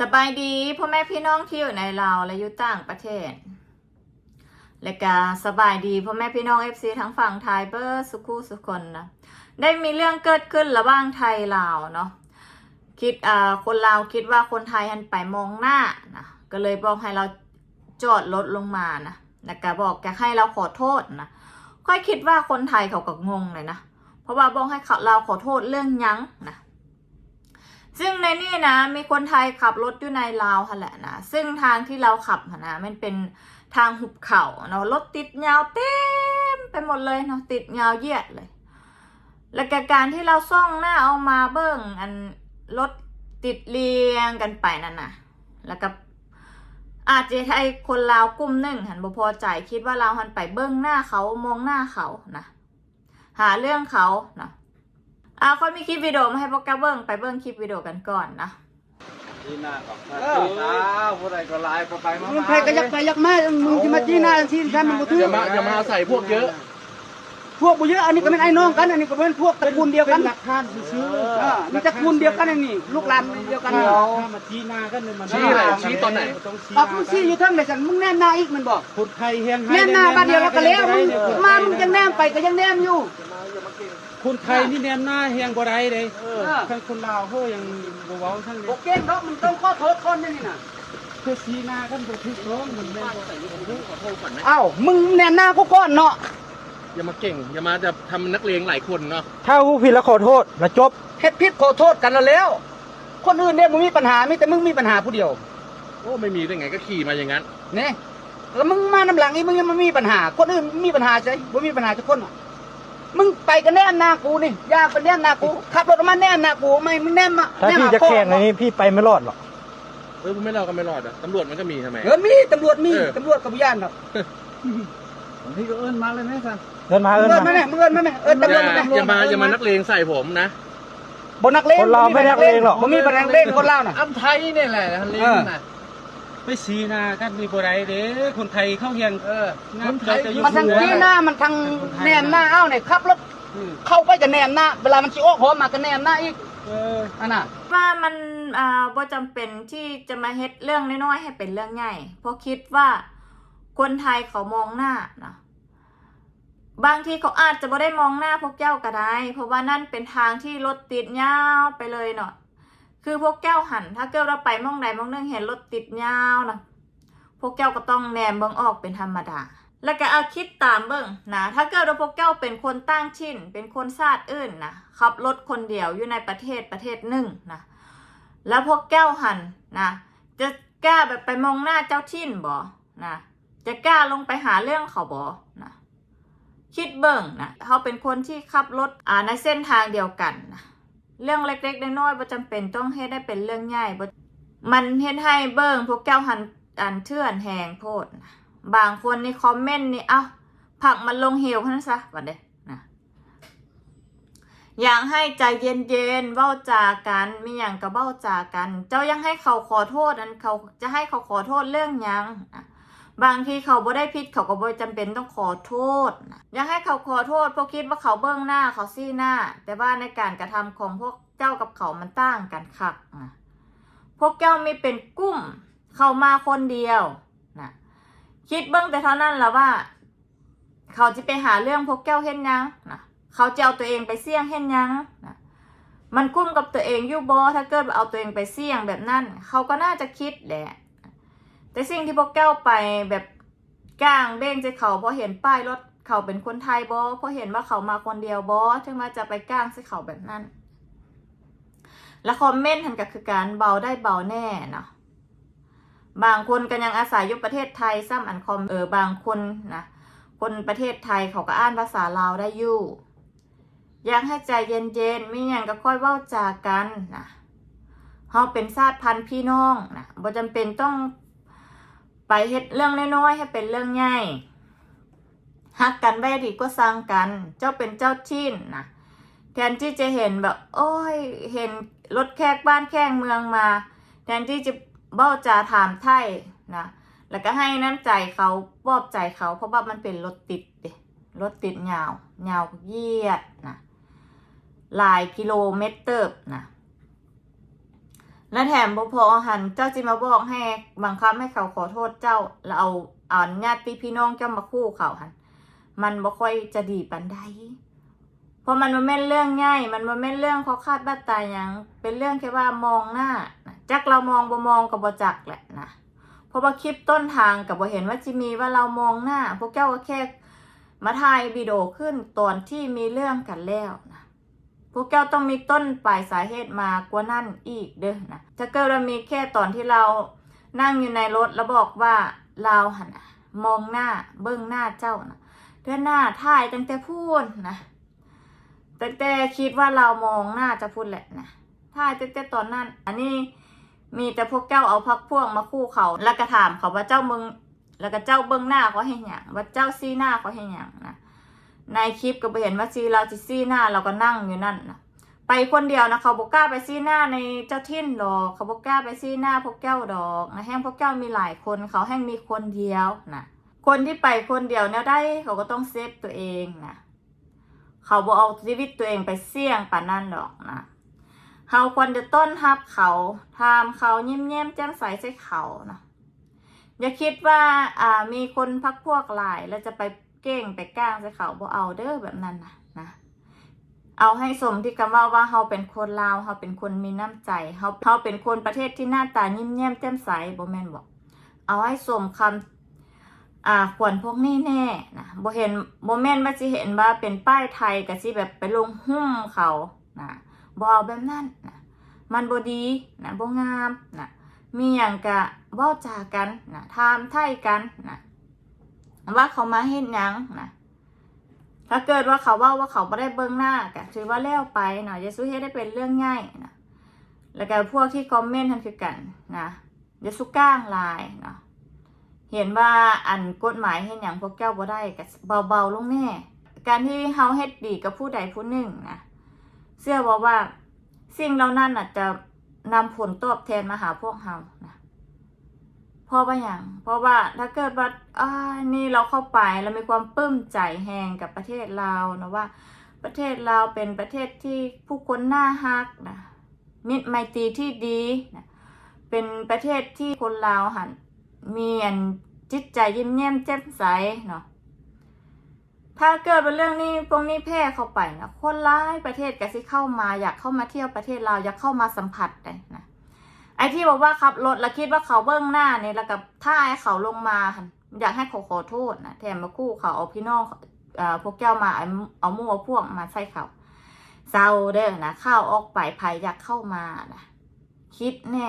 สบายดีพ่อแม่พี่น้องที่อยู่ในลาวและอยู่ต่างประเทศ และก็สบายดีพ่อแม่พี่น้องเอฟซีทั้งฝั่งไทยเบอร์สุขุสุคนนะได้มีเรื่องเกิดขึ้นระหว่างไทยลาวเนาะคิดอ่าคนลาวคิดว่าคนไทยหันไปมองหน้านะก็เลยบอกให้เราจอดรถลงมานะแล้วก็บอกจะให้เราขอโทษนะค่อยคิดว่าคนไทยเขาก็งงเลยนะเพราะว่าบอกให้เขาเราขอโทษเรื่องยั้งนะ ซึ่งในนี่นะมีคนไทยขับรถอยู่ในลาวหั่นแหละนะ ซึ่งทางที่เราขับนะมันเป็นทางหุบเขาเนาะรถติดยาวเต็มไปหมดเลยเนาะติดยาวเยียดเลย แล้วก็การที่เราซ่องหน้าเอามาเบิ้งอันรถติดเรียงกันไปนั่นนะแล้วก็อาจจะให้คนลาวกลุ่มหนึ่งหันบ่พอใจคิดว่าเราหันไปเบิ้งหน้าเขามองหน้าเขานะหาเรื่องเขานะ อ่าค่อยมีคลิปวิดีโอมาให้พวกแกเบิ้งไปเบิ้งคลิปวิดีโอกันก่อนนะ ที่หน้ากับพระเออที่ตาผู้ใดก็ไลน์ไปไปมามึงใครก็ยักไปยักมามึงที่มาจี้หน้าที่ฉันมันบ่ถืออย่ามาอย่ามาใส่พวกเยอะ พวกบ่เยอะอันนี้ก็เป็นไอ้น้องกัน อันนี้ก็เป็นพวกตระกูลเดียวกันหลักฐานซื้อเออมีตระกูลเดียวกันอันนี้ลูกหลานเดียวกันถ้าเอาถ้ามาชี้หน้ากันเนี่ยมันชี้อะไรชี้ตอนไหนต้องชี้เอามึงซี่อยู่เทั้งเลยสันมึงแนมหน้าอีกมันบอกคนไทยเฮียงแนมหน้าบ้านเดียวแล้วก็แล้วมึงมามึงยังแนมไปก็ยังแนมอยู่ คนไทยนี่แนมหน้าเฮียงบ่ได้เลยเออทั้งคนลาวเขายังบ่เว้าทั้งเลโอยเคเนาะมึงต้องขอโทษคนนี่น่ะเพื่อชี้หน้ากันบ่ถูกต้องมันแม่นเอ้ามึงแนมหน้ากูก่อนเนาะอย่ามาเก่งอย่ามาจะทำนักเลงหลายคนเนาะถ้าผู้ผิดแล้วขอโทษแล้วจบเฮ็ดผิดขอโทษกันแล้วแล้ว คนอื่นเนี่ยมึงมีปัญหามีแต่มึงมีปัญหาผู้เดียวโอ้ไม่มีได้ไงก็ขี่มาอย่างนั้นเนี่ยแล้วมึงมาน้ำหลังอีมึงยังมามีปัญหา คนอื่นมีปัญหาใช่บ่มีปัญหาทุกคนหรอก มึงไปกันแน่หน้ากูนี่อยากไปแน่หน้ากูขับรถออกมาแน่หน้ากูไม่มึงแน่มาถ้าแน่พี่มาจะแข่งในนี้พี่ไปไม่รอดหรอกเออไม่รอดก็ไม่รอดอะตำรวจมันก็มีทำไม เออมีตำรวจมีเออ ตำรวจกับพยานหรอกพี่ก็เอิ้นมาเลยไหมสันเอิ้นมามึเอิ้งนเอินมามาไหมมึงเอินมาไหมเอินอตำรวจย่ามาไหมอย่ามาอย่ามานักเลงใส่ผมนะบนนักเลงคนลาวไม่นักเลงหรอกบ่มีปัญหานักเลงคนลาวน่ะอ้ำไทยนี่แหละเลงน่ะ ไปชี้หน้ากันนี่บ่ได้เด้คนไทยเขาเฮียงเออคนไทยจะอยู่มันทางที่หน้ามันทางแนมหน้าเอ้าเนี่ยขับรถเข้าไปจะแนมหน้า เวลามันชิโอ้หอมมาก็แนมหน้าอีกเอออันน่ะว่ามันอ่าบ่จำเป็นที่จะมาเฮ็ดเรื่องน้อยๆให้เป็นเรื่องใหญ่เพราะคิดว่าคนไทยเขามองหน้านะบางทีเขาอาจจะบ่ได้มองหน้าพวกเจ้าก็ได้ เพราะว่านั่นเป็นทางที่รถติดยาวไปเลยเนาะ คือพวกเจ้าหันถ้าเกิดเราไปมองใดมองหนึงเห็นรถติดยาวนะพวกเจ้าก็ต้องแนมเบิ่งออกเป็นธรรมดา แล้วก็เอาคิดตามเบิ่งนะถ้าเกิดว่าพวกเจ้าเป็นคนตั้งชินเป็นคนชาติอื่นนะขับรถคนเดียวอยู่ในประเทศประเทศหนึ่งนะแล้วพวกเจ้าหันนะจะกล้าแบบไปมองหน้าเจ้าทิ่นบ่นะจะกล้าลงไปหาเรื่องเขาบ่นะคิดเบิ่งนะเขาเป็นคนที่ขับรถอ่าในเส้นทางเดียวกันนะ เรื่องเล็กๆน้อยๆบ่จำเป็นต้องให้ได้เป็นเรื่องใหญ่บ่มันเฮ็ดให้เบิ่งพวกเจ้าหันอันเทื่อนแหงโพด บางคนในคอมเมนต์นี่เอ้าผักมันลงเหวพันซะวันเดนะอยากให้ใจเย็นๆเว้าจากันมีอย่างกับเว้าจากัน เจ้ายังให้เขาขอโทษนั้นเขาจะให้เขาขอโทษเรื่องหยังนะ บางทีเขาบ่ได้ผิดเขาก็บ่จำเป็นต้องขอโทษอยากให้เขาขอโทษเพราะคิดว่าเขาเบื้องหน้าเขาซี่หน้า แต่ว่าในการกระทำของพวกเจ้ากับเขามันต่างกันคักนะพวกเจ้ามีเป็นกุ้มเขามาคนเดียวนะคิดเบิ้องแต่เท่านั้นและว่า เขาจะไปหาเรื่องพวกแก้วเห็นยังนะเขาจะเอาตัวเองไปเสี่ยงเห็นยังนะมันกุ้มกับตัวเองอยู่บอถ้าเกิดเอาตัวเองไปเสี่ยงแบบนั้น เขาก็น่าจะคิดแหละ แต่สิ่งที่พวกแก้วไปแบบก้างเบ้งใจเขาเพราะเห็นป้ายรถเขาเป็นคนไทยบอเพราะเห็นว่าเขามาคนเดียวบอถึงมาจะไปก้างใส่เขาแบบนั้น แล้วคอมเมนต์ทันก็คือการเบาได้เบาแน่เนาะบางคนก็ยังอาศัยอยู่ประเทศไทยซ้ำอันคอมเออบางคนนะคนประเทศไทยเขาก็อ่านภาษาลาวได้อยู่อยากให้ใจเย็นๆไม่อย่างก็ค่อยเว้าจากันนะเฮาเป็นชาติพันธุ์พี่น้องนะบ่จำเป็นต้อง ไปเฮ็ดเรื่องน้อยๆให้เป็นเรื่องใหญ่ฮักกันไว้ดีก็สร้างกัน เจ้าเป็นเจ้าทิ่นนะแทนที่จะเห็นแบบ โอ้ย เห็นรถแขกบ้านแขกเมืองมา แทนที่จะเบ้าจาถามไทยนะแล้วก็ให้น้ำใจเขาปลอบใจเขา เพราะว่ามันเป็นรถติดเดรถติดยาวยาวเหยียดนะหลายกิโลเมตรเติบนะ และแถมบพอหันเจ้าจิมาบอกให้บังคับให้เขาขอโทษเจ้าแล้วเอาเอาญาติพี่น้องเจ้ามาคู่เขาหันมันบ่ค่อยจะดีปานใดเพราะมันบ่แม่นเรื่องง่าย มันบ่แม่นเรื่องเขาคาดบ้าตายหยังเป็นเรื่องแค่ว่ามองหน้าจักเรามองบ่มองก็บ่จักแหละนะเพราะว่าคลิปต้นทางกับบ่เห็นว่าจิมีว่าเรามองหน้า พวกเจ้าก็แค่มาถ่ายวิดีโอขึ้นตอนที่มีเรื่องกันแล้วนะ พวกเจ้าต้องมีต้นปลายสาเหตุมากว่านั่นอีกเด้อนะถ้าเกิดเรามีแค่ตอนที่เรานั่งอยู่ในรถแล้วบอกว่าเราหันมองหน้าเบื้องหน้าเจ้านะเดือนหน้าถ่ายตั้งแต่พูดนะตั้งแต่คิดว่าเรามองหน้าจะพูดแหละนะถ่ายตั้งแต่ตอนนั้น อันนี้มีแต่พวกเจ้าเอาพักพวกมาคู่เขาแล้วก็ถามเขาว่าเจ้ามึง แล้วก็เจ้าเบื้องหน้าเขาให้หยังว่าเจ้าซีหน้าเขาให้หยังนะ ในคลิปก็ไปเห็นว่าซีเราจะซี่หน้าเราก็นั่งอยู่นั่นนะไปคนเดียวนะเขาบอกกล้าไปซี่หน้าในเจ้าทิ่นดอกเขาบอกกล้าไปซี่หน้าพวกแก้วดอกนะแห้งพวกแก้วมีหลายคนเขาแห้งมีคนเดียวนะคนที่ไปคนเดียวเนี่ยได้เขาก็ต้องเซฟตัวเองนะเขาบอกเอาชีวิตตัวเองไปเสี่ยงป่านนั่นดอกนะเขาควรจะต้นรับเขาทำเขาเยี่ยมๆแจ่มใสใส่เขานะอย่าคิดว่าอ่ามีคนพักพวกหลายแล้วจะไป เก่งไปก้างใส่เขาบ่เอาเด้อแบบนั้นนะนะเอาให้สมที่คำว่าว่าเฮาเป็นคนลาวเฮาเป็นคนมีน้ำใจเฮาเฮาเป็นคนประเทศที่หน้าตายิ้มแย้มแจ่มใสบ่แม่นบอกเอาให้สมคำอ่าควรพวกนี้แน่นะบ่เห็นบ่แม่นว่าสิเห็นว่าเป็นป้ายไทยก็สิแบบไปลงหุ้มเขานะบ่เอาแบบนั้นนะมันบ่ดีนะบ่งามนะมีหยังกะเว้าจากันนะถามไทยกันนะ ว่าเขามาเห็นยังนะถ้าเกิดว่าเขาว่าว่าเขาไม่ได้เบิ้งหน้าก็ถือว่าแล้วไปเนาะยาสุเฮ็ดได้เป็นเรื่องง่ายนะแล้วก็พวกที่คอมเมนต์ทันคือกันนะยาสุก้างลายเนาะเห็นว่าอันกฎหมายเห็นอย่างพวกแก้วบ่ได้ก็เบาๆลงแน่การที่เฮาเฮ็ดดีกับผู้ใดผู้หนึ่งนะเชื่อว่าว่าสิ่งเหล่านั้นน่ะจะนำผลตอบแทนมาหาพวกเฮานะ เพราะว่าอย่างเพราะว่าถ้าเกิดว่าอ่านี่เราเข้าไปเรามีความปลื้มใจแหงกับประเทศลานะว่า ประเทศลาเป็นประเทศที่ผู้คนน่าฮักนะมิตรไมตรีที่ดีนะเป็นประเทศที่คนลาวหันมีอันจิตใจยิ้มแย้มแจ่มใสเนาะถ้าเกิดเป็นเรื่องนี้พวกนี้แพร่เข้าไปนะคนร้ายประเทศก็สิเข้ามาอยากเข้ามาเที่ยวประเทศลาอยากเข้ามาสัมผัสได้นะ ไอ้ที่บอกว่าขับรถแล้วคิดว่าเขาเบื้องหน้าเนี่ยแล้วกับถ้าให้เขาลงมาอยากให้เขาขอโทษนะแถมมาคู่เขาเอาพี่น้องเอ่อพวกแก้วมาเอามั่วพวกมาใส่เขาเศร้าเด้อนะข้าวออกไปภัยอยากเข้ามานะคิดแน่